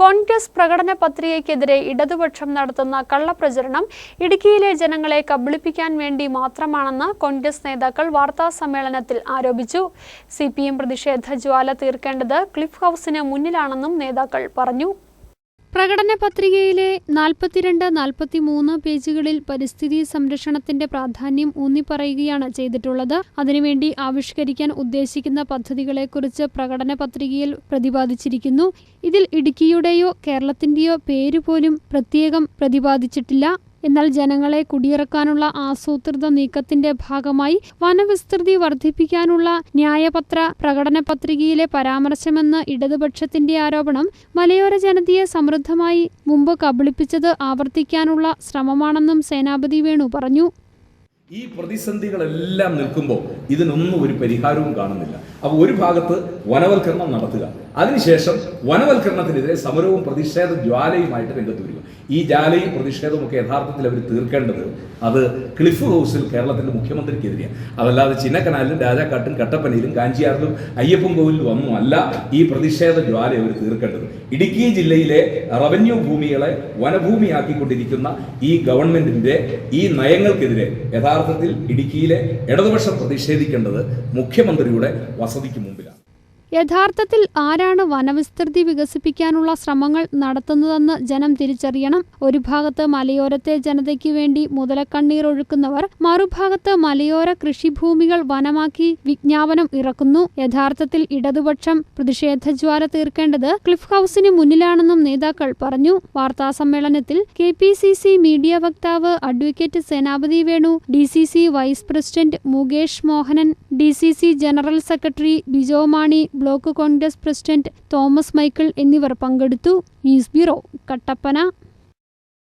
കോൺഗ്രസ് പ്രകടന പത്രികയ്ക്കെതിരെ ഇടതുപക്ഷം നടത്തുന്ന കള്ളപ്രചരണം ഇടുക്കിയിലെ ജനങ്ങളെ കബളിപ്പിക്കാൻ വേണ്ടി മാത്രമാണെന്ന് കോൺഗ്രസ് നേതാക്കൾ വാർത്താ സമ്മേളനത്തിൽ ആരോപിച്ചു. സി പ്രതിഷേധ ജ്വാല തീർക്കേണ്ടത് ക്ലിഫ് ഹൗസിന് മുന്നിലാണെന്നും നേതാക്കൾ പറഞ്ഞു. പ്രകടന പത്രികയിലെ നാൽപ്പത്തിരണ്ട് നാൽപ്പത്തിമൂന്ന് പേജുകളിൽ പരിസ്ഥിതി സംരക്ഷണത്തിന്റെ പ്രാധാന്യം ഊന്നിപ്പറയുകയാണ് ചെയ്തിട്ടുള്ളത്. അതിനുവേണ്ടി ആവിഷ്കരിക്കാൻ ഉദ്ദേശിക്കുന്ന പദ്ധതികളെക്കുറിച്ച് പ്രകടന പത്രികയിൽ പ്രതിപാദിച്ചിരിക്കുന്നു. ഇതിൽ ഇടുക്കിയുടെയോ കേരളത്തിന്റെയോ പേരുപോലും പ്രത്യേകം പ്രതിപാദിച്ചിട്ടില്ല. എന്നാൽ ജനങ്ങളെ കുടിയിറക്കാനുള്ള ആസൂത്രിത നീക്കത്തിന്റെ ഭാഗമായി വനവിസ്തൃതി വർദ്ധിപ്പിക്കാനുള്ള ന്യായപത്ര പ്രകടന പത്രികയിലെ പരാമർശമെന്ന ഇടതുപക്ഷത്തിന്റെ ആരോപണം മലയോര ജനതയെ സമൃദ്ധമായി മുമ്പ് കബളിപ്പിച്ചത് ആവർത്തിക്കാനുള്ള ശ്രമമാണെന്നും സേനാപതി വേണു പറഞ്ഞു. ഈ പ്രതിസന്ധികളെല്ലാം നിൽക്കുമ്പോൾ ഇതിനൊന്നും ഒരു പരിഹാരവും കാണുന്നില്ല. അപ്പോൾ ഒരു ഭാഗത്ത് വനവൽക്കരണം നടത്തുക. അതിനുശേഷം വനവൽക്കരണത്തിനെതിരെ സമരവും പ്രതിഷേധ ജ്വാലയുമായിട്ട് രംഗത്ത് വരിക ഈ ജ്വാലയും പ്രതിഷേധവും ഒക്കെ യഥാർത്ഥത്തിൽ അവർ തീർക്കേണ്ടത് അത് ക്ലിഫ് ഹൗസിൽ കേരളത്തിന്റെ മുഖ്യമന്ത്രിക്കെതിരെയാണ് അതല്ലാതെ ചിന്നക്കനാലിലും രാജാക്കാട്ടും കട്ടപ്പനയിലും കാഞ്ചിയാറിലും അയ്യപ്പൻ കോവിലും ഒന്നും അല്ല ഈ പ്രതിഷേധ ജ്വാല അവർ തീർക്കേണ്ടത്. ഇടുക്കി ജില്ലയിലെ റവന്യൂ ഭൂമികളെ വനഭൂമിയാക്കിക്കൊണ്ടിരിക്കുന്ന ഈ ഗവൺമെന്റിന്റെ ഈ നയങ്ങൾക്കെതിരെ യഥാർത്ഥത്തിൽ ഇടുക്കിയിലെ ഇടതുപക്ഷം പ്രതിഷേധിക്കേണ്ടത് മുഖ്യമന്ത്രിയുടെ വസതിക്ക് മുമ്പിലാണ്. യഥാർത്ഥത്തിൽ ആരാണ് വനവിസ്തൃതി വികസിപ്പിക്കാനുള്ള ശ്രമങ്ങൾ നടത്തുന്നതെന്ന് ജനം തിരിച്ചറിയണം. ഒരു ഭാഗത്ത് മലയോരത്തെ ജനതയ്ക്ക് വേണ്ടി മുതലക്കണ്ണീർ ഒഴുക്കുന്നവർ മറുഭാഗത്ത് മലയോര കൃഷിഭൂമികൾ വനമാക്കി വിജ്ഞാപനം ഇറക്കുന്നു. യഥാർത്ഥത്തിൽ ഇടതുപക്ഷം പ്രതിഷേധജ്വാല തീർക്കേണ്ടത് ക്ലിഫ് ഹൌസിന് മുന്നിലാണെന്നും നേതാക്കൾ പറഞ്ഞു. വാർത്താസമ്മേളനത്തിൽ K P C C media വക്താവ് advocate Senapathi Venu D C C vice president Mukesh Mohanan D C C general secretary Bijo Mani block Congress president Thomas Michael എന്നിവർ പങ്കെടുത്തു. News bureau Kattappana.